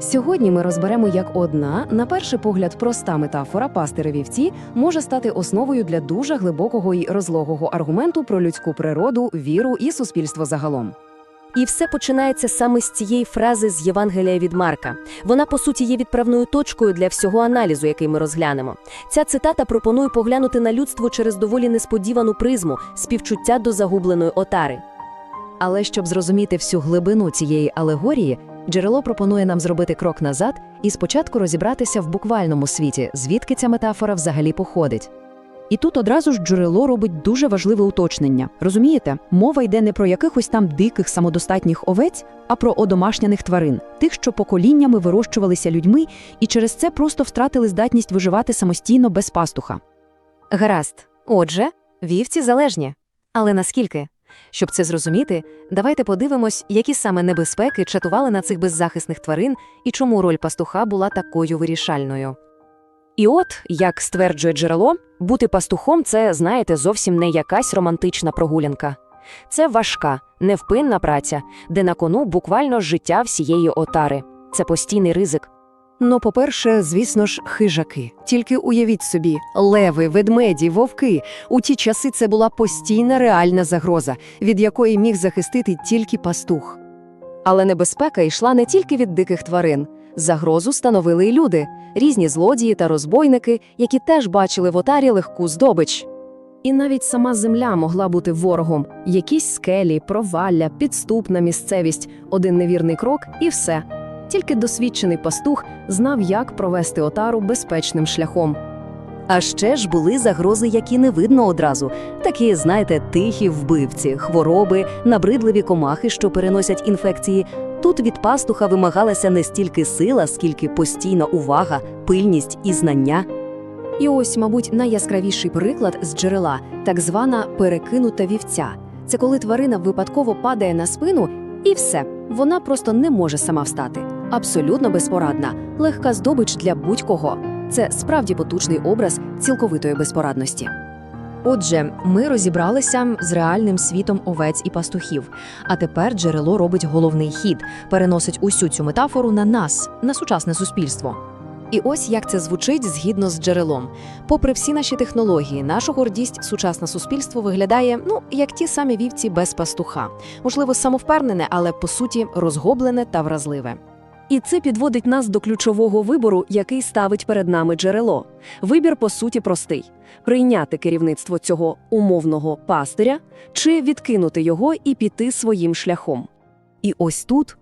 Сьогодні ми розберемо, як одна, на перший погляд, проста метафора пастири вівці може стати основою для дуже глибокого і розлогого аргументу про людську природу, віру і суспільство загалом. І все починається саме з цієї фрази з Євангелія від Марка. Вона, по суті, є відправною точкою для всього аналізу, який ми розглянемо. Ця цитата пропонує поглянути на людство через доволі несподівану призму співчуття до загубленої отари. Але щоб зрозуміти всю глибину цієї алегорії, джерело пропонує нам зробити крок назад і спочатку розібратися в буквальному світі, звідки ця метафора взагалі походить. І тут одразу ж джерело робить дуже важливе уточнення. Розумієте, мова йде не про якихось там диких самодостатніх овець, а про одомашняних тварин, тих, що поколіннями вирощувалися людьми і через це просто втратили здатність виживати самостійно без пастуха. Гаразд. Отже, вівці залежні. Але наскільки? Щоб це зрозуміти, давайте подивимось, які саме небезпеки чатували на цих беззахисних тварин і чому роль пастуха була такою вирішальною. І от, як стверджує джерело, бути пастухом це, знаєте, зовсім не якась романтична прогулянка. Це важка, невпинна праця, де на кону буквально життя всієї отари. Це постійний ризик. Ну, по-перше, звісно ж, хижаки. Тільки уявіть собі, леви, ведмеді, вовки. У ті часи це була постійна реальна загроза, від якої міг захистити тільки пастух. Але небезпека йшла не тільки від диких тварин. Загрозу становили й люди, різні злодії та розбойники, які теж бачили в отарі легку здобич. І навіть сама земля могла бути ворогом. Якісь скелі, провалля, підступна місцевість, один невірний крок і все. Тільки досвідчений пастух знав, як провести отару безпечним шляхом. А ще ж були загрози, які не видно одразу. Такі, знаєте, тихі вбивці, хвороби, набридливі комахи, що переносять інфекції. Тут від пастуха вимагалася не стільки сила, скільки постійна увага, пильність і знання. І ось, мабуть, найяскравіший приклад з джерела так звана перекинута вівця. Це коли тварина випадково падає на спину, і все, вона просто не може сама встати. Абсолютно безпорадна, легка здобич для будь-кого. Це справді потужний образ цілковитої безпорадності. Отже, ми розібралися з реальним світом овець і пастухів. А тепер джерело робить головний хід, переносить усю цю метафору на нас, на сучасне суспільство. І ось як це звучить згідно з джерелом. Попри всі наші технології, наша гордість сучасне суспільство виглядає ну як ті самі вівці без пастуха, можливо, самовпевнене, але по суті розгоблене та вразливе. І це підводить нас до ключового вибору, який ставить перед нами джерело. Вибір, по суті, простий: прийняти керівництво цього умовного пастиря чи відкинути його і піти своїм шляхом. І ось тут